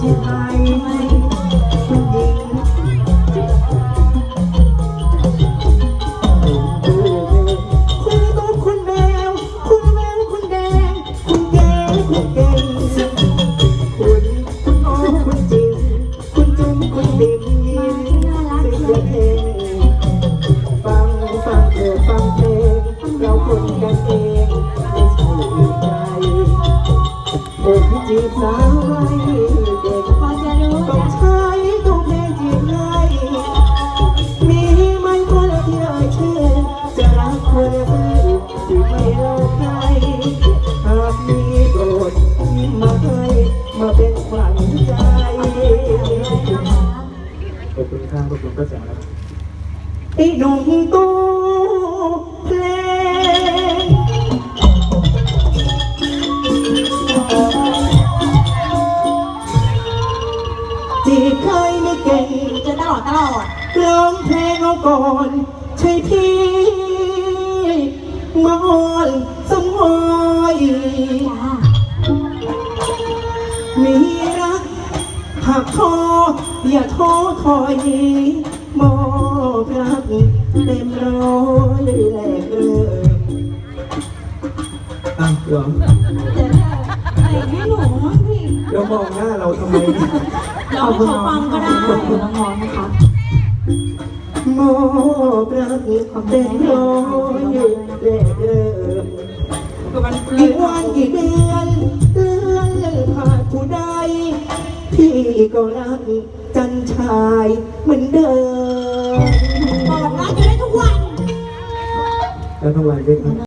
Oh, you did not ขอบคุณครับขอบคุณก็แสงครับไอ้หนุ่มตู้เพลงจีบใครไม่เก่งจะตลอดตลอดร้องเพลงเอาก่อนใช่พี่มอนสมอยมีรักหักคอ อย่าท้อถอยมอบรักเต็มร้อยแหลกเอออะเหรอเดี๋ยวแต่งให้หนูมั้งพี่แล้วมองหน้าเราทำไมเราให้เขาฟังก็ได้น้องๆนะคะมอบรักเต็มร้อยแหลกเออคือมันอีกวันอีกเดือนเลื่อนผ่านผู้ใด พี่ก็รักจันชายเหมือนเดิม บอกรักอยู่ได้ทุกวัน แล้วทุกวันด้วยครับ